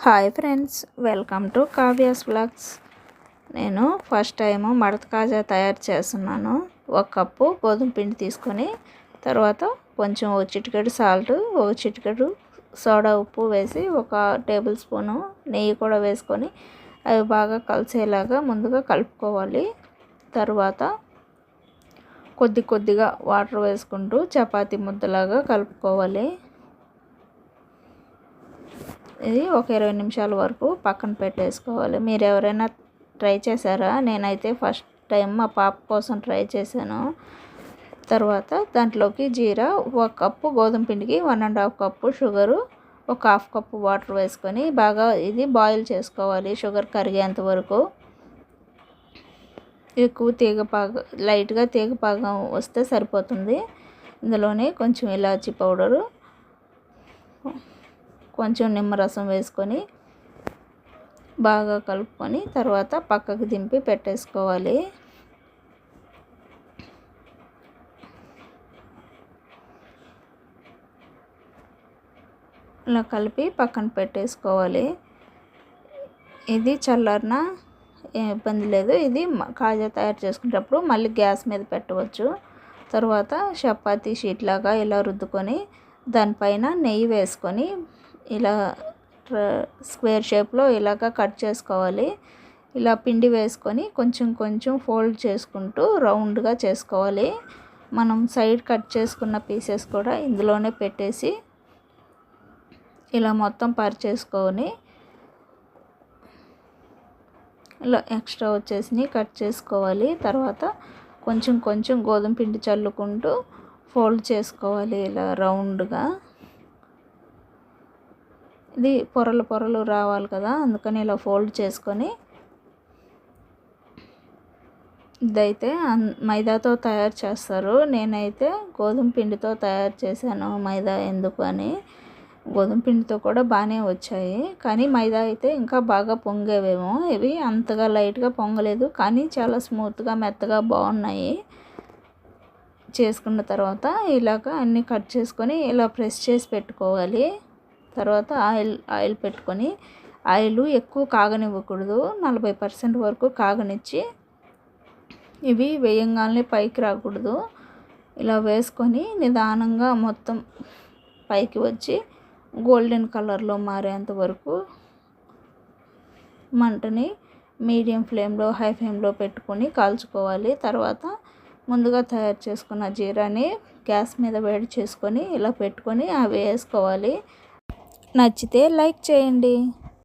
Hi friends welcome to Kavya's blogs నేను first time మడత కాజా తయారు చేస్తున్నాను. ఒక కప్పు గోధుమ పిండి తీసుకొని తర్వాత కొంచెం ఒక చిటికెడు సాల్ట్ ఒక చిటికెడు సోడా ఉప్పు వేసి ఒక టేబుల్ స్పూను నెయ్యి కూడా వేసుకొని అవి బాగా కలిసేలాగా ముందుగా కలుపుకోవాలి. తర్వాత కొద్ది కొద్దిగా వాటర్ వేసుకుంటూ చపాతీ ముద్దలాగా కలుపుకోవాలి. ఇది ఒక ఇరవై నిమిషాల వరకు పక్కన పెట్టేసుకోవాలి. మీరు ఎవరైనా ట్రై చేశారా? నేనైతే ఫస్ట్ టైం మా పాప కోసం ట్రై చేశాను. తర్వాత దాంట్లోకి జీరా ఒక కప్పు గోధుమ పిండికి one and half cup sugar ఒక హాఫ్ కప్పు వాటర్ వేసుకొని బాగా ఇది బాయిల్ చేసుకోవాలి షుగర్ కరిగేంత వరకు. ఎక్కువ తీగ పాగ లైట్గా తీగ పాగం వస్తే సరిపోతుంది. ఇందులోనే కొంచెం ఇలాచి పౌడరు. కొంచెం నిమ్మరసం వేసుకొని బాగా కలుపుకొని తర్వాత పక్కకు దింపి పెట్టేసుకోవాలి. ఇలా కలిపి పక్కన పెట్టేసుకోవాలి. ఇది చల్లారిన ఇబ్బంది లేదు. ఇది కాజా తయారు చేసుకునేటప్పుడు మళ్ళీ గ్యాస్ మీద పెట్టవచ్చు. తర్వాత చపాతీ షీట్ లాగా ఇలా రుద్దుకొని దానిపైన నెయ్యి వేసుకొని ఇలా స్క్వేర్ షేప్లో ఇలాగ కట్ చేసుకోవాలి. ఇలా పిండి వేసుకొని కొంచెం కొంచెం ఫోల్డ్ చేసుకుంటూ రౌండ్గా చేసుకోవాలి. మనం సైడ్ కట్ చేసుకున్న పీసెస్ కూడా ఇందులోనే పెట్టేసి ఇలా మొత్తం పరిచేసుకొని ఇలా ఎక్స్ట్రా వచ్చేసి కట్ చేసుకోవాలి. తర్వాత కొంచెం కొంచెం గోధుమ పిండి చల్లుకుంటూ ఫోల్డ్ చేసుకోవాలి ఇలా రౌండ్గా. ఇది పొరలు పొరలు రావాలి కదా అందుకని ఇలా ఫోల్డ్ చేసుకొని ఇదైతే మైదాతో తయారు చేస్తారు. నేనైతే గోధుమ పిండితో తయారు చేశాను మైదా ఎందుకు అని. గోధుమ పిండితో కూడా బాగానే వచ్చాయి. కానీ మైదా అయితే ఇంకా బాగా పొంగేవేమో. ఇవి అంతగా లైట్గా పొంగలేదు కానీ చాలా స్మూత్గా మెత్తగా బాగున్నాయి. చేసుకున్న తర్వాత ఇలాగ అన్నీ కట్ చేసుకొని ఇలా ప్రెస్ చేసి పెట్టుకోవాలి. తర్వాత ఆయిల్ ఆయిల్ పెట్టుకొని ఆయిల్ ఎక్కువ కాగనివ్వకూడదు. నలభై పర్సెంట్ వరకు కాగనిచ్చి ఇవి వేయంగానే పైకి రాకూడదు. ఇలా వేసుకొని నిదానంగా మొత్తం పైకి వచ్చి గోల్డెన్ కలర్లో మారేంత వరకు మంటని మీడియం ఫ్లేమ్లో హై ఫ్లేమ్లో పెట్టుకొని కాల్చుకోవాలి. తర్వాత ముందుగా తయారు చేసుకున్న జీరాని గ్యాస్ మీద వేడి చేసుకొని ఇలా పెట్టుకొని అవి వేసుకోవాలి. నచ్చితే లైక్ చేయండి.